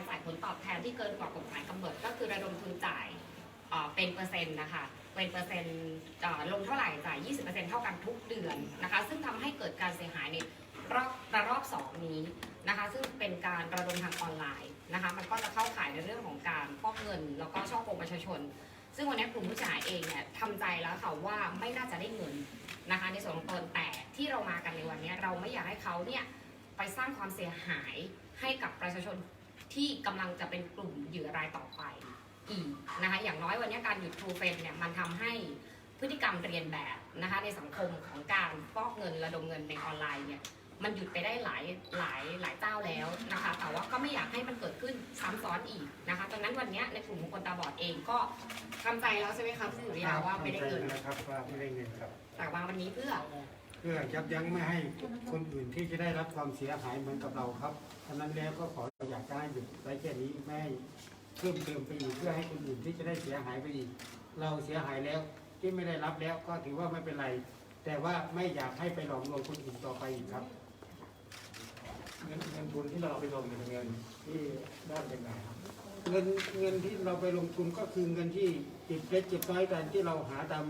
การจ่ายผลตอบแทนที่เกินกว่ากฎหมายกำหนด ก็คือระดมทุนจ่ายเป็นเปอร์เซ็นต์นะคะเป็นเปอร์เซ็นต์ลงเท่าไหร่จ่าย 20%เท่ากันทุกเดือนนะคะ ซึ่งทำให้เกิดการเสียหายในรอบระลอกสองนี้นะคะ ซึ่งเป็นการระดมทางออนไลน์นะคะ มันก็จะเข้าข่ายในเรื่องของการฟอกเงิน แล้วก็ช่อโกงประชาชน ซึ่งวันนี้กลุ่มผู้เสียหายเองเนี่ยทำใจแล้วค่ะว่าไม่น่าจะได้เงินนะคะ ในส่วนของตนแต่ที่เรามากันในวันนี้เราไม่อยากให้เขาเนี่ยไปสร้างความเสียหายให้กับประชาชน ที่กำลังจะเป็นกลุ่มเหยื่อรายต่อไปอีกนะคะอย่างน้อยวันนี้การหยุดทรูเฟนเนี่ยมันทำให้พฤติกรรมเรียนแบบนะคะในสังคมของการฟอกเงินระดมเงินในออนไลน์เนี่ยมันหยุดไปได้หลายหลายหลายเจ้าแล้วนะคะแต่ว่าก็ไม่อยากให้มันเกิดขึ้นซ้ำซ้อนอีกนะคะดังนั้นวันนี้ในกลุ่มของคนตาบอดเองก็ทำใจแล้วใช่ไหมครับพี่สุริยาว่าไม่ได้เงินนะครับว่าไม่ได้เงินครับแต่วางวันนี้เพื่อ เพื่อยับยั้งไม่ให้คนอื่นที่จะได้รับความเสียหายเหมือนกับเราครับฉะนั้นแล้วก็ขออยากจะให้หยุดไว้แค่นี้ไม่ให้เพิ่มเติมไปอีกเพื่อให้คนอื่นที่จะได้เสียหายไปอีก เราเสียหายแล้วที่ไม่ได้รับแล้วก็ถือว่าไม่เป็นไร แต่ว่าไม่อยากให้ไปหลอกลวงคนอื่นต่อไปอีกครับเงินเงินทุนที่เราเอาไปลงเป็นเงินที่ได้มาจากไหนครับเงินเงินที่เราไปลงทุนก็คือเงินที่ติดเล็กเจ็บน้อยกันที่เราหาตาม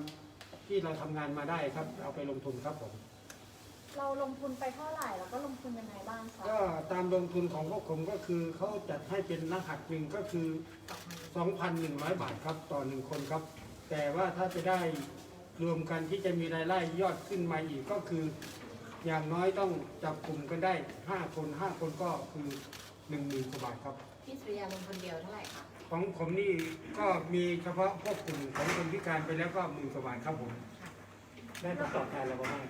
ที่เราทำงานมาได้ครับ เอาไปลงทุนครับผม เราลงทุนไปเท่าไหร่แล้วก็ลงทุนยังไงบ้างคะก็ตามลงทุนของพวกผมก็คือเขาจัดให้เป็นรหัสหนึ่งก็คือ 2,100 บาทครับต่อหนึ่งคนครับ แต่ว่าถ้าจะได้รวมกันที่จะมีรายได้ยอดขึ้นมาอีกก็คือ อย่างน้อยต้องจับกลุ่มกันได้ 5 คน 5 คนก็คือ1 0,000กว่าบาทครับ พี่สุริยาลงคนเดียวเท่าไหร่คะ ของผมนี่ก็มีเฉพาะพวกกลุ่มของคนพิการไปแล้วก็หมื่นกว่าบาทครับผมได้ผลตอบแทนอะไรบ้าง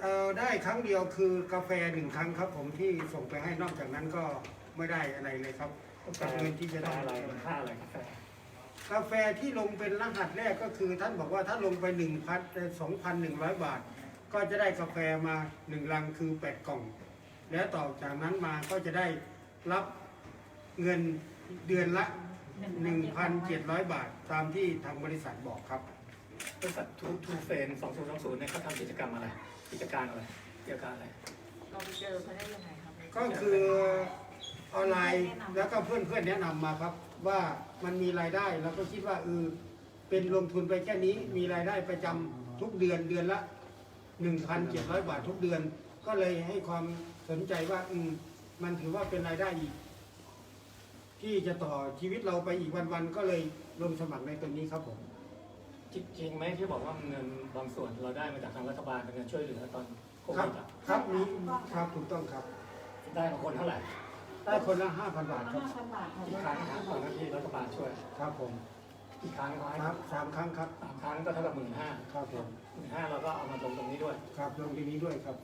เอ่อได้ครั้งเดียวคือกาแฟหนึ่งครั้งครับ ผมที่ส่งไปให้นอกจากนั้นก็ไม่ได้อะไรเลยครับกับเงินที่จะได้อะไรค่าอะไรกาแฟกาแฟที่ลงเป็นรหัสแรกก็คือ ท่านบอกว่าถ้าลงไปหนึ่งพันสองพันหนึ่งร้อยบาท ก็จะได้กาแฟมาหนึ่งลังคือแปดกล่อง แล้วต่อจากนั้นมาก็จะได้รับเงิน เดือนละ 1,700 บาทตามที่ทางบริษัทบอกครับ บริษัททูทูเฟนสองศูนย์สองศูนย์เนี่ยเขาทำกิจกรรมอะไร กิจการอะไรเกี่ยวกับอะไร เราไปเจอเขาได้ยังไงครับก็คือออนไลน์แล้วก็เพื่อนเพื่อนๆแนะนำมาครับ ว่ามันมีรายได้เราก็คิดว่าเออเป็นลงทุนไปแค่นี้มีรายได้ประจำทุกเดือนเดือนละ 1,700 บาททุกเดือน ก็เลยให้ความสนใจว่าอืมมันถือว่าเป็นรายได้อีก ที่จะต่อชีวิตเราไปอีกวันๆก็เลยลงสมัครในตัวนี้ครับผมจริงจริงไหมที่บอกว่าเงินบางส่วนเราได้มาจากทางรัฐบาลเป็นเงินช่วยเหลือตอนโคครัวิบดอะครับมีครับถูกต้องครับ ได้มาคนเท่าไหร่ได้คนละ5,000บาทครับกี่ครั้งครับตอนนั้นที่รัฐบาลช่วยครับผมกี่ครั้งเขาให้ครับสามครั้งครับสามครั้งก็เท่ากับหมื่นห้าครับผมหมื่นห้าเราก็เอามาลงตรงนี้ด้วย ครับลงที่นี้ด้วยครับ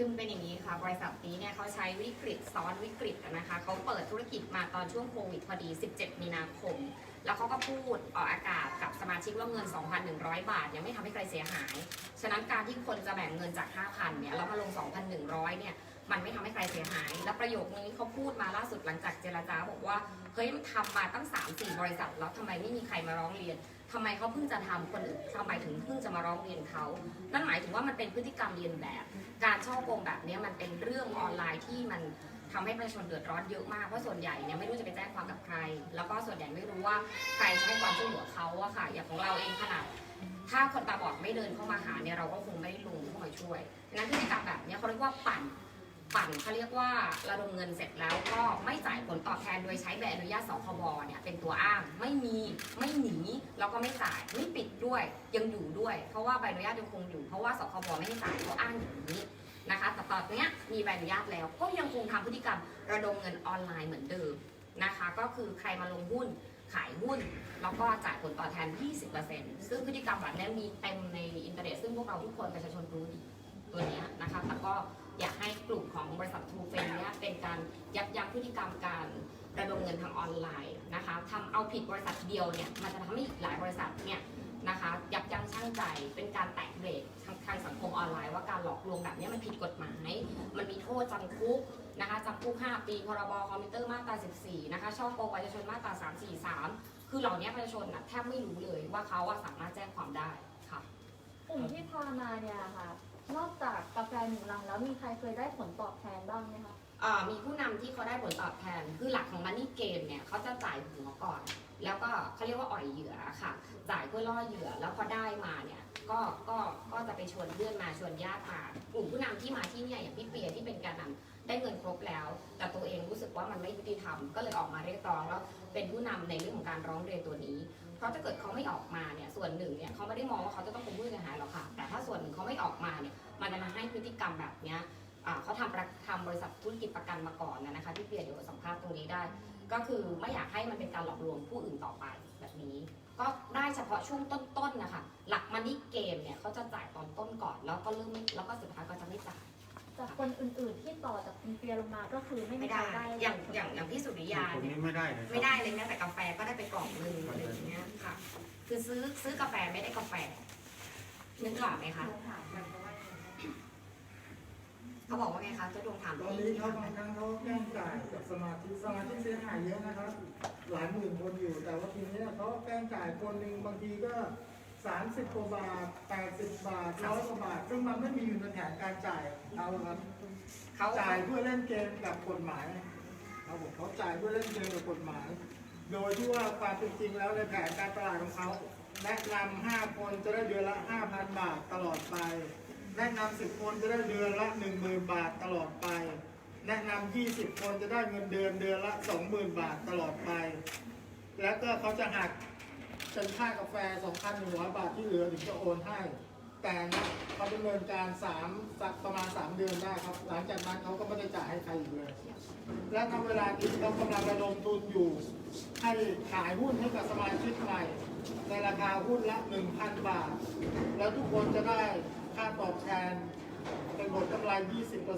คือมันเป็นอย่างนี้ค่ะ บริษัทนี้เนี่ยเขาใช้วิกฤตซ้อนวิกฤตนะคะเขาเปิดธุรกิจมาตอนช่วงโควิดพอดี 17 มีนาคม แล้วเขาก็พูดออกอากาศกับสมาชิกว่าเงิน 2,100 บาท ยังไม่ทำให้ใครเสียหาย ฉะนั้นการที่คนจะแบ่งเงินจาก 5,000 เนี่ยแล้วมาลง 2,100 เนี่ยมันไม่ทำให้ใครเสียหาย และประโยคนึงที่เขาพูดมาล่าสุดหลังจากเจรจาบอกว่าเฮ้ยมันทำมาตั้ง 3-4 บริษัท แล้วทำไมไม่มีใครมาร้องเรียน ทำไมเขาเพิ่งจะทำคนอื่นทำไมถึงเพิ่งจะมาร้องเรียนเขา นั่นหมายถึงว่ามันเป็นพฤติกรรมเรียนแบบ การช่อโกงแบบนี้มันเป็นเรื่องออนไลน์ที่มันทำให้ประชาชนเดือดร้อนเยอะมาก เพราะส่วนใหญ่เนี่ยไม่รู้จะไปแจ้งความกับใคร แล้วก็ส่วนใหญ่ไม่รู้ว่าใครจะให้ความช่วยเหลือเขาอะค่ะ อย่างของเราเองขนาด ถ้าคนตาบอดไม่เดินเข้ามาหาเนี่ยเราก็คงไม่ได้ลงเข้ามาช่วยดังนั้นพฤติกรรมแบบนี้เขาเรียกว่าปั่น ปั่นเขาเรียกว่าระดมเงินเสร็จแล้วก็ไม่จ่ายผลตอบแทนโดยใช้ใบอนุญาตสคบเนี่ยเป็นตัวอ้างไม่มีไม่หนีแล้วก็ไม่จ่ายไม่ปิดด้วยยังอยู่ด้วย เพราะว่าใบอนุญาตยังคงอยู่เพราะว่าสคบไม่ให้จ่ายเขาอ้างอย่างนี้นะคะแต่ตอนนี้มีใบอนุญาตแล้วก็ยังคงทำพฤติกรรมระดมเงินออนไลน์เหมือนเดิมนะคะ ก็คือใครมาลงหุ้นขายหุ้น แล้วก็จ่ายผลตอบแทน 20%ซึ่งพฤติกรรมแบบนี้มีเต็มในอินเทอร์เน็ตซึ่งพวกเราทุกคนประชาชนรู้ดีตัวนี้นะคะแต่ก็ อยากให้กลุ่มของบริษัททูเฟนเนี้ยเป็นการยับยั้งพฤติกรรมการระดมเงินทางออนไลน์นะคะทำเอาผิดบริษัทเดียวเนี่ยมันจะทำให้อีกหลายบริษัทเนี่ยนะคะยับยั้งชั่งใจเป็นการแตะเบรกทางทางสังคมออนไลน์ว่าการหลอกลวงแบบนี้มันผิดกฎหมาย มันมีโทษจำคุกนะคะจำคุก 5 ปี พรบคอมพิวเตอร์มาตรา 14 นะคะช่อโกงประชาชนมาตรา 343 คือเหล่านี้ประชาชนน่ะแทบไม่รู้เลยว่าเขาอะสามารถแจ้งความได้ค่ะกลุ่มที่พามาเนี่ยค่ะ นอกจากกาแฟหนึ่งลังแล้วมีใครเคยได้ผลตอบแทนบ้างไหมคะ เอ่อมีผู้นำที่เขาได้ผลตอบแทน คือหลักของมันนี่เกมเนี่ยเขาจะจ่ายหัวก่อน แล้วก็เขาเรียกว่าอ่อยเหยื่อค่ะ จ่ายเพื่อล่อเหยื่อแล้วพอได้มาเนี่ยก็ก็ก็จะไปชวนเพื่อนมาชวนญาติมากลุ่มผู้นำที่มาที่เนี่ยอย่างพี่เปียที่เป็นแการนำได้เงินครบแล้ว แต่ตัวเองรู้สึกว่ามันไม่ยุติธรรมก็เลยออกมาเรียกร้องแล้วเป็นผู้นำในเรื่องของการร้องเรียนตัวนี้ เพราะถ้าเกิดเขาไม่ออกมาเนี่ยส่วนหนึ่งเนี่ยเขาไม่ได้มองว่าเขาจะต้องเป็นผู้เสียหายหรอกค่ะ แต่ถ้าส่วนหนึ่งเขาไม่ออกมาเนี่ยมันจะมาให้พฤติกรรมแบบเนี้ยเขาทำประทำบริษัทธุรกิจประกันมาก่อนนะคะพี่เปียเดี๋ยวสัมภาษณ์ตรงนี้ได้ ก็คือไม่อยากให้มันเป็นการหลอกลวงผู้อื่นต่อไปแบบนี้ ก็ได้เฉพาะช่วงต้นๆนะคะหลักมันนี่เกมเนี่ยเขาจะจ่ายตอนต้นก่อน แล้วก็เริ่มแล้วก็สุดท้ายก็จะไม่จ่าย จากคนอื่นๆที่ต่อจากคุณเปียลงมาก็คือไม่มีไม่ใครได้ได้อย่างอย่างอย่างพี่สุริยาผมเนี่ย นี้ไม่ได้เลยครับไม่ได้เลยแม้แต่กาแฟก็ได้ไปกล่องหนึงอะไรอย่างเงี้ยค่ะ คือซื้อซื้อกาแฟไม่ได้กาแฟนึกออกไหมคะเขาบอกว่าไงคะจะดวงถามตอนพี่นี้เขาบางครั้งเขาแกล้งจ่ายกับสมาชิกสมาชิกเสียหายเยอะนะครับ หลายหมื่นคนอยู่ แต่ว่าทีนี้เขาแกล้งจ่ายคนหนึ่งบางทีก็ 30กว่าบาท80บาทร้อยกว่าบาท ซึ่งมันไม่มีอยู่ในแผนการจ่ายเขาครับเขาจ่ายเพื่อเล่นเกมกับกฎหมายครับผมเขาจ่ายเพื่อเล่นเกมกับกฎหมาย โดยที่ว่าความเป็นจริงแล้วในแผนการตลาดของเขาแนะนำ5คนจะได้เดือนละ5,000บาทตลอดไป แนะนำ10คนจะได้เดือนละ10,000บาทตลอดไป แนะนำ20คนจะได้เงินเดือนเดือนละ20,000บาทตลอดไป แล้วก็เขาจะหัก เป็นค่ากาแฟ 2,100 บาทที่เหลือถึงจะโอนให้ แต่นะเขาดำเนินการ3สักประมาณ 3 เดือนได้ครับ หลังจากนั้นเขาก็ไม่ได้จ่ายให้ใครอีกเลย และทำเวลานี้เขากำลังระดมทุนอยู่ ให้ขายหุ้นให้กับสมาชิกใหม่ ในราคาหุ้นละ 1,000 บาท แล้วทุกคนจะได้ค่าตอบแทนเป็นผลกำไร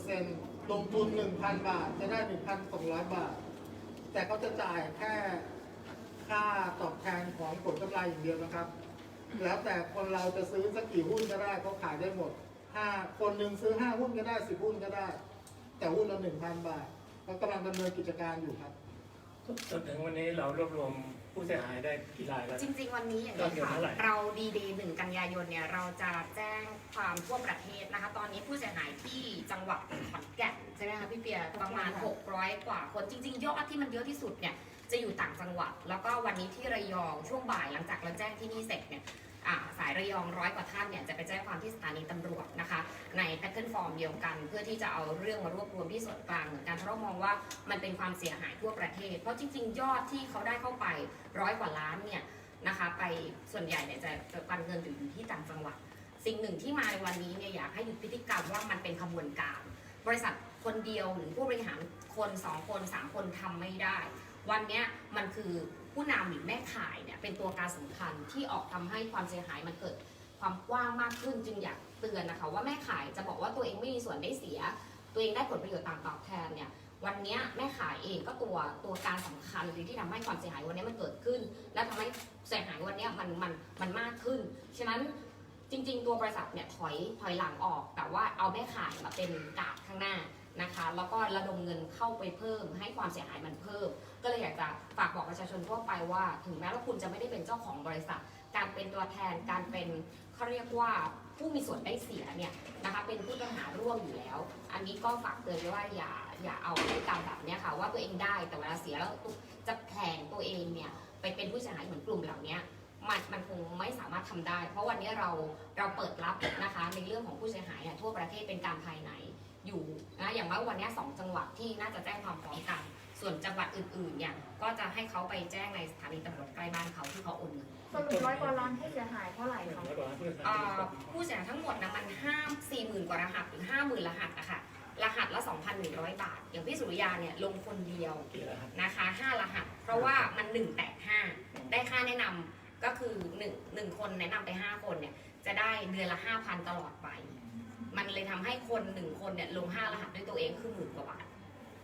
20%ลงทุน 1,000 บาท จะได้ 1,200 บาท แต่เขาจะจ่ายแค่ ค่าตอบแทนของผลกำไรอย่างเดียวนะครับ แล้วแต่คนเราจะซื้อสักกี่หุ้นก็ได้เขาขายได้หมดห้าคนหนึ่งซื้อห้าหุ้นก็ได้สิบหุ้นก็ได้ แต่หุ้นละหนึ่งพันบาทเขากำลังดำเนินกิจการอยู่ครับจนถึงวันนี้เรารวบรวมผู้เสียหายได้กี่รายแล้ว จริง ๆ วันนี้อย่างยอดนี้เงินค่ะเท่าไหร่เราดีเดย์หนึ่งกันยายนเนี่ยเราจะแจ้งความทั่วประเทศนะคะ ตอนนี้ผู้เสียหายที่จังหวัดขอนแก่นใช่ไหมคะพี่เปียประมาณ 600 กว่าคนจริง ๆ ยอดที่มันเยอะที่สุดเนี่ย จะอยู่ต่างจังหวัด แล้วก็วันนี้ที่ระยองช่วงบ่ายหลังจากเราแจ้งที่นี่เสร็จเนี่ยสายระยองร้อยกว่าท่านเนี่ยจะไปแจ้งความที่สถานีตำรวจนะคะ ในแพทเทิร์นฟอร์มเดียวกัน เพื่อที่จะเอาเรื่องมารวบรวมที่ส่วนกลางเหมือนกันเพราะมองว่ามันเป็นความเสียหายทั่วประเทศ เพราะจริง ๆ ยอดที่เขาได้เข้าไปร้อยกว่าล้านเนี่ยนะคะ ไปส่วนใหญ่เนี่ยจะปันเงินอยู่ที่ต่างจังหวัด สิ่งหนึ่งที่มาในวันนี้เนี่ยอยากให้หยุดพฤติกรรมว่ามันเป็นขบวนการ บริษัทคนเดียวหรือผู้บริหารคนสองคนสามคนทำไม่ได้ วันนี้มันคือผู้นำหรือแม่ขายเนี่ยเป็นตัวการสำคัญที่ออกทำให้ความเสียหายมันเกิดความกว้างมากขึ้นจึงอยากเตือนนะคะ ว่าแม่ขายจะบอกว่าตัวเองไม่มีส่วนได้เสีย ตัวเองได้ผลประโยชน์ต่างตอบแทนเนี่ยวันนี้แม่ขายเองก็ตัวตัวการสำคัญเลยที่ทำให้ความเสียหายวันนี้มันเกิดขึ้น และทำให้เสียหายวันนี้มันมันมันมากขึ้น ฉะนั้นจริง ๆ ตัวบริษัทเนี่ยถอยถอยหลังออก แต่ว่าเอาแม่ขายมาเป็นกาดข้างหน้า แล้วก็ระดมเงินเข้าไปเพิ่ม ให้ความเสียหายมันเพิ่ม ก็เลยอยากจะฝากบอกประชาชนทั่วไปว่า ถึงแม้ว่าคุณจะไม่ได้เป็นเจ้าของบริษัท การเป็นตัวแทนการเป็นเขาเรียกว่าผู้มีส่วนได้เสียเนี่ยนะคะเป็นผู้ต้องหาร่วมอยู่แล้ว อันนี้ก็ฝากเตือนไว้ว่าอย่าอย่าเอาพฤติกรรมแบบนี้ค่ะว่าตัวเองได้แต่เวลาเสียแล้วจะแผลงตัวเองเนี่ยไปเป็นผู้เสียหายเหมือนกลุ่มเหล่านี้มันมันคงไม่สามารถทำได้ เพราะวันนี้เราเราเปิดรับนะคะในเรื่องของผู้เสียหายทั่วประเทศเป็นการภายใน อยู่นะอย่างว่าวันนี้สองจังหวัดที่น่าจะแจ้งความพร้อมกัน ส่วนจังหวัดอื่นๆเนี่ยก็จะให้เขาไปแจ้งในสถานีตำรวจใกล้บ้านเขาที่เขาโอนเงินสรุปร้อยกว่าล้านผู้เสียหายเท่าไหร่คะแล้วก็ผู้เสียหายเอ่กี่อคนผู้เสียหายทั้งหมดนะมันห้าสี่หมื่นกว่ารหัสหรือห้าหมื่นรหัสอะค่ะรหัสละ 2,100 บาท อย่างพี่สุริยาเนี่ยลงคนเดียวกี่รหัสนะคะ 5 รหัส เพราะว่ามัน 1 แตก 5 ได้ค่าแนะนำก็คือ 1 1 คนแนะนำไป 5 คนเนี่ย จะได้เดือนละ 5,000 ตลอดไป มันเลยทำให้คน1คนเนี่ยลง5รหัสด้วยตัวเองคือหมื่นกว่าบาท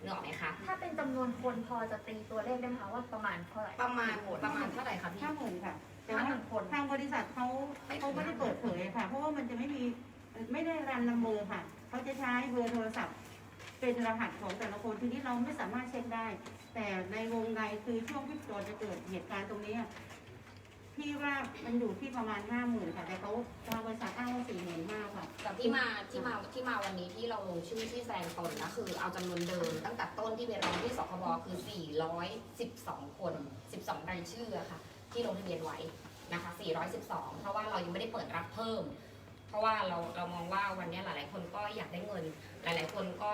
นึกออกไหมคะถ้าเป็นจำนวนคนพอจะตีตัวเลขได้ไหมคะว่าประมาณเท่าไหร่ประมาณประมาณเท่าไหร่คะพี่ ห้าหมื่นค่ะแต่ห้าว่าหมื่นคนทางบริษัทเขาเขาไม่ได้เปิดเผยค่ะ เพราะว่ามันจะไม่มีไม่ได้รันนัมเบอร์ค่ะเขาจะใช้เบอร์โทรศัพท์ เป็นรหัสของแต่ละคนทีนี้เราไม่สามารถเช็คได้ แต่ในวงในคือช่วงที่ก่อนจะเกิดเหตุการณ์ตรงนี้อะ ที่ว่ามันอยู่ที่ประมาณห้าหมื่นค่ะ แต่เขาทางบริษัทอ้างว่าสี่หมื่นห้าค่ะแต่ที่มาที่มาที่มาวันนี้ที่เราลงชื่อที่แซงตนนะคือเอาจำนวนเดิมตั้งแต่ต้นที่ไปร้องที่สคบคือ 412 คน 12 รายชื่ออะค่ะ ที่ลงทะเบียนไว้นะคะ 412 เพราะว่าเรายังไม่ได้เปิดรับเพิ่ม เพราะว่าเราเรามองว่าวันนี้หลาย ๆ คนก็อยากได้เงิน หลาย ๆ คนก็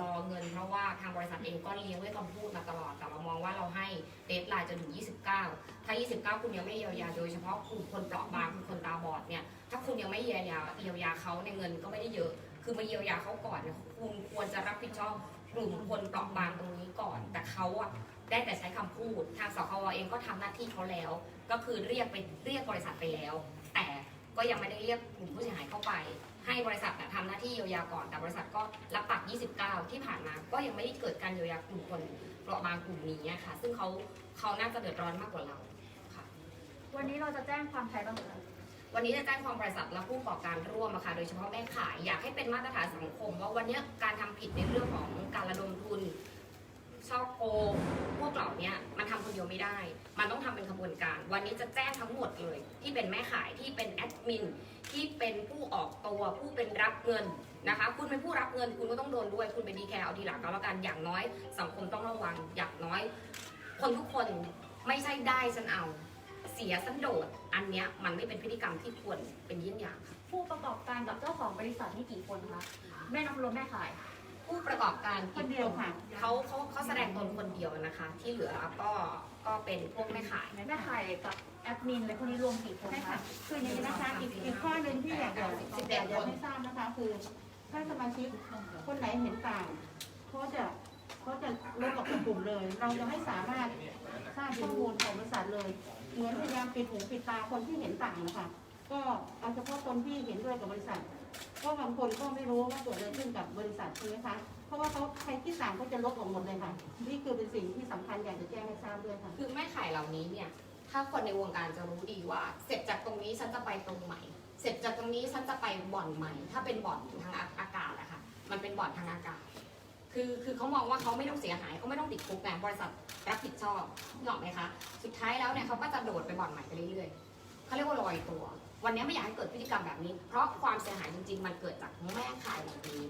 รอเงิน เพราะว่าทางบริษัทเองก็เลี้ยงด้วยคำพูดมาตลอด แต่เรามองว่าเราให้เดทไลน์จนถึง 29 ถ้า 29 คุณยังไม่เยียวยา โดยเฉพาะกลุ่มคนเปราะบางคือคนตาบอดเนี่ย ถ้าคุณยังไม่เยียวยาเยียวยาเขาในเงินก็ไม่ได้เยอะ คือมาเยียวยาเขาก่อนเนี่ยคุณควรจะรับผิดชอบกลุ่มคนเปราะบางตรงนี้ก่อน แต่เขาอะได้แต่ใช้คำพูด ทางสควเองก็ทำหน้าที่เขาแล้ว ก็คือเรียกไปเรียกบริษัทไปแล้ว แต่ ก็ยังไม่ได้เรียกกลุ่มผู้เสียหายเข้าไป ให้บริษัทน่ะทำหน้าที่เยียวยาก่อน แต่บริษัทก็รับปาก 29 ที่ผ่านมา ก็ยังไม่ได้เกิดการเยียวยากลุ่มคนเปราะบางกลุ่มนี้อะค่ะ ซึ่งเขาเขาน่าจะเดือดร้อนมากกว่าเราค่ะ วันนี้เราจะแจ้งความใครบ้างคะวันนี้จะแจ้งความบริษัทและผู้ประกอบการร่วมอะค่ะโดยเฉพาะแม่ขายอยากให้เป็นมาตรฐานสังคม ว่าวันนี้การทำผิดในเรื่องของการระดมทุนช่อโกง เดียวไม่ได้ มันต้องทำเป็นขบวนการ วันนี้จะแจ้งทั้งหมดเลย ที่เป็นแม่ขายที่เป็นแอดมินที่เป็นผู้ออกตัวผู้เป็นรับเงินนะคะ คุณเป็นผู้รับเงิน คุณก็ต้องโดนด้วย คุณเป็นดีแคร์เอาทีหลังก็แล้วกันอย่างน้อย สังคมต้องระวังอย่างน้อย คนทุกคนไม่ใช่ได้ฉันเอา เสียสันโดษอันเนี้ยมันไม่เป็นพฤติกรรมที่ควรเป็นเยี่ยงอย่างค่ะผู้ประกอบการกับเจ้าของบริษัทนี่กี่คนคะแม่น้องรวมแม่ขาย ผู้ประกอบการคนเดียวค่ะเขาเขาเขาแสดงตนคนเดียวนะคะ ที่เหลือก็ก็เป็นพวกแม่ขายแม่ขายกับแอดมินเลยคนนี้รวมกี่คนใช่คะค่ะคืออย่างนี้นะคะอีกอีกข้อหนึ่งที่อยากจะอยากจะให้ทราบนะคะ คือถ้าสมาชิกคนไหนเห็นต่างเขาจะเขาจะลดออกจากกลุ่มเลย เราจะไม่สามารถทราบข้อมูลของบริษัทเลยเหมือนพยายามปิดหูปิดตาคนที่เห็นต่างนะคะก็เอาเฉพาะคนที่เห็นด้วยกับบริษัทเพ ราะบางคนก็ไม่รู้ว่าเกิดอะไรขึ้นกับบริษัทใช่ไหมคะ เพราะว่าเขาใครที่ต่งเขาจะลบออกหมดเลยค่ะ นี่คือเป็นสิ่งที่สำคัญอยากจะแจ้งให้ทราบด้วยค่ะ คือแม่ขายเหล่านี้เนี่ย ถ้าคนในวงการจะรู้ดีว่า เสร็จจากตรงนี้ฉันจะไปตรงใหม่ เสร็จจากตรงนี้ฉันจะไปบ่อนใหม่ ถ้าเป็นบ่อนทางอากาศอะค่ะ มันเป็นบ่อนทางอากาศ คือคือเขามองว่าเขาไม่ต้องเสียหายเขาไม่ต้องติดคุกแต่บริษัทรับผิดชอบนึกออกไหมคะ สุดท้ายแล้วเนี่ยเขาก็จะโดดไปบ่อนใหม่ไปเรื่อยๆเขาเรียกว่าลอยตัว วันนี้ไม่อยากให้เกิดพฤติกรรมแบบนี้ เพราะความเสียหายจริง ๆ มันเกิดจากแม่ขายเหล่านี้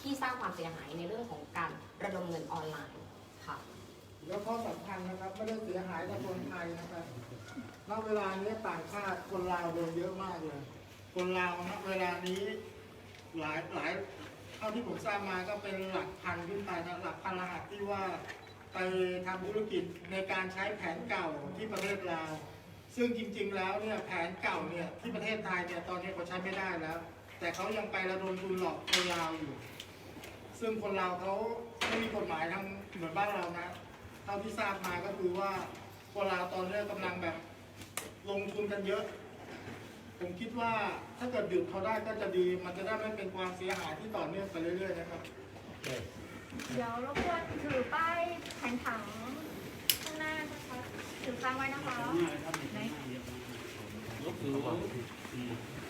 ที่สร้างความเสียหายในเรื่องของการระดมเงินออนไลน์ค่ะ แล้วข้อสำคัญนะครับไม่ได้เสียหายแต่คนไทยนะครับณเวลานี้ต่างชาติคนลาวโดนเยอะมากเลย คนลาวณเวลานี้หลายหลายเท่าที่ผมทราบมาก็เป็นหลักพันขึ้นไปนะหลักพันรหัสที่ว่าไปทำธุรกิจในการใช้แผนเก่าที่ประเทศลาว ซึ่งจริงๆแล้วเนี่ยแผนเก่าเนี่ยที่ประเทศไทยเนี่ยตอนนี้เขาใช้ไม่ได้แล้ว แต่เขายังไประดมทุนหลอกคนลาวอยู่ ซึ่งคนลาวเขาไม่มีกฎหมายทางเหมือนบ้านเรานะเท่าที่ทราบมาก็คือว่าคนลาวตอนนี้กำลังแบบลงทุนกันเยอะ ผมคิดว่าถ้าเกิดหยุดเขาได้ก็จะดี มันจะได้ไม่เป็นความเสียหายที่ต่อเนื่องไปเรื่อยๆนะครับ เดี๋ยวรบกวนถือป้ายแผนผังข้างหน้านะคะ ถือค้างไว้นะคะ ยกถือ